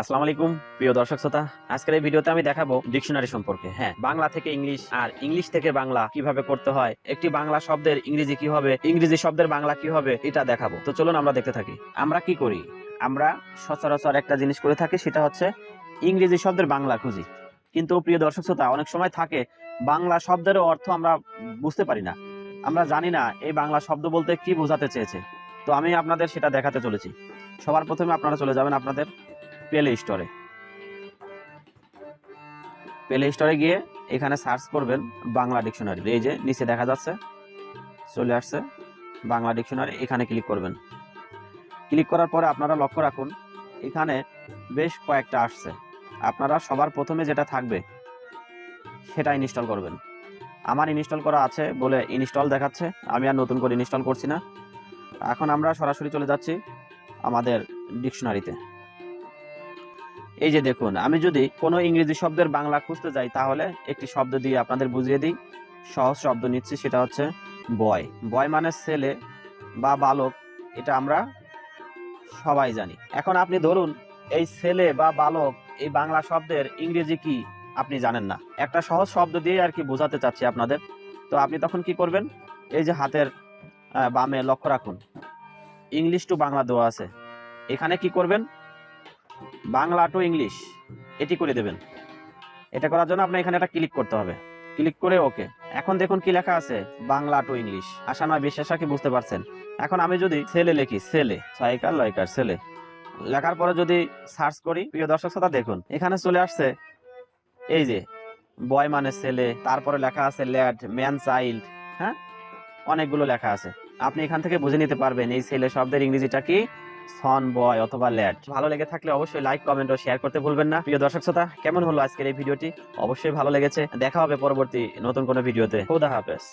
আসসালামু আলাইকুম, প্রিয় দর্শক শ্রোতা। আজকের এই ভিডিওতে আমি দেখাবো ডিকশনারি সম্পর্কে। হ্যাঁ বাংলা থেকে ইংলিশ আর ইংলিশ থেকে বাংলা কীভাবে করতে হয়, একটি বাংলা শব্দের ইংরেজি কি হবে, ইংরেজি শব্দের বাংলা কি হবে, এটা দেখাবো। তো চলুন আমরা দেখতে থাকি। আমরা কি করি? আমরা সচরাচর একটা জিনিস করে থাকি, সেটা হচ্ছে ইংরেজি শব্দের বাংলা খুঁজি। কিন্তু প্রিয় দর্শক শ্রোতা, অনেক সময় থাকে বাংলা শব্দেরও অর্থ আমরা বুঝতে পারি না। আমরা জানি না এই বাংলা শব্দ বলতে কি বোঝাতে চেয়েছে। তো আমি আপনাদের সেটা দেখাতে চলেছি। সবার প্রথমে আপনারা চলে যাবেন আপনাদের প্লে স্টোরে প্লে স্টোরে গিয়ে এখানে সার্চ করবেন বাংলা ডিকশনারি এই যে নিচে দেখা যাচ্ছে, চলে আসছে বাংলা ডিকশনারি এখানে ক্লিক করবেন। ক্লিক করার পরে আপনারা লক্ষ্য রাখুন, এখানে বেশ কয়েকটা আসছে। আপনারা সবার প্রথমে যেটা থাকবে, সেটা ইনস্টল করবেন। আমার ইনস্টল করা আছে বলে ইনস্টল দেখাচ্ছে, আমি আর নতুন করে ইনস্টল করছি না। এখন আমরা সরাসরি চলে যাচ্ছি আমাদের ডিকশনারিতে এই যে দেখুন, আমি যদি কোনো ইংরেজি শব্দের বাংলা খুঁজতে যাই, তাহলে একটি শব্দ দিয়ে আপনাদের বুঝিয়ে দিই। সহজ শব্দ নিচ্ছি, সেটা হচ্ছে বয়। বয় মানে ছেলে বা বালক, এটা আমরা সবাই জানি। এখন আপনি ধরুন, এই ছেলে বা বালক, এই বাংলা শব্দের ইংরেজি কি? আপনি জানেন না। একটা সহজ শব্দ দিয়ে আর কি বোঝাতে চাচ্ছি আপনাদের। তো আপনি তখন কি করবেন? এই যে হাতের বামে লক্ষ্য রাখুন। ইংলিশ টু বাংলা দেওয়া আছে। এখানে কি করবেন? বাংলা টু ইংলিশ এটি করে দেবেন। এটা করার জন্য আপনার এখানে একটা ক্লিক করতে হবে। ক্লিক করে ওকে এখন দেখুন কি লেখা আছে, বাংলা টু ইংলিশ আশা নয় বিশ্বাস কি বুঝতে পারছেন। এখন আমি যদি ছেলে লিখি ছেলে সাইকার, লাইকার ছেলে লেখার পরে যদি সার্চ করি, প্রিয় দর্শক শ্রোতা, দেখুন, এখানে চলে আসছে এই যে বয় মানে ছেলে তারপরে লেখা আছে ল্যাড ম্যান চাইল্ড হ্যাঁ? অনেকগুলো লেখা আছে। আপনি এখান থেকে বুঝে নিতে পারবেন এই ছেলে শব্দের ইংরেজিটা কি? সন বয় অথবা ল্যাড ভালো লেগে থাকলে অবশ্যই লাইক কমেন্ট ও শেয়ার করতে ভুলবেন না। প্রিয় দর্শক শ্রোতা, কেমন হলো আজকের এই ভিডিওটি? অবশ্যই ভালো লেগেছে। দেখা হবে পরবর্তী নতুন কোনো ভিডিওতে। খুদা হাফেজ।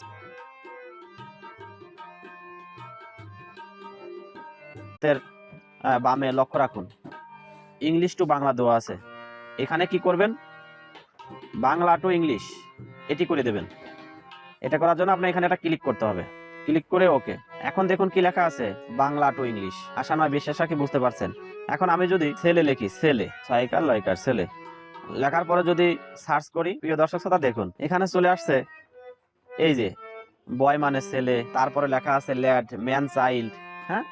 বামে লক্ষ্য রাখুন। ইংলিশ টু বাংলা দেওয়া আছে। এখানে কি করবেন? বাংলা টু ইংলিশ এটি করে দেবেন। এটা করার জন্য আপনার এখানে একটা ক্লিক করতে হবে। ক্লিক করে ওকে এখন দেখুন কি লেখা আছে, বাংলা টু ইংলিশ আশা নয় বিশ্বাস কি বুঝতে পারছেন। এখন আমি যদি ছেলে লিখি, ছেলে, সাইকার লাইকার ছেলে। লেখার পরে যদি সার্চ করি, প্রিয় দর্শক শ্রোতা, দেখুন, এখানে চলে আসছে, এই যে বয় মানে ছেলে, তারপরে লেখা আছে ল্যাড ম্যান চাইল্ড হ্যাঁ?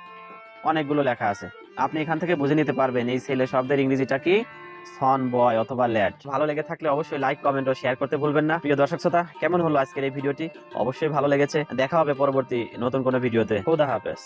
অনেকগুলো লেখা আছে। আপনি এখান থেকে বুঝে নিতে পারবেন, এই ছেলে শব্দের ইংরেজিটা কি? সন বয় অথবা ল্যাড ভালো লেগে থাকলে অবশ্যই লাইক কমেন্ট ও শেয়ার করতে ভুলবেন না। প্রিয় দর্শক শ্রোতা, কেমন হলো আজকের এই ভিডিওটি? অবশ্যই ভালো লেগেছে। দেখা হবে পরবর্তী নতুন কোনো ভিডিওতে। খুদা হাফেজ।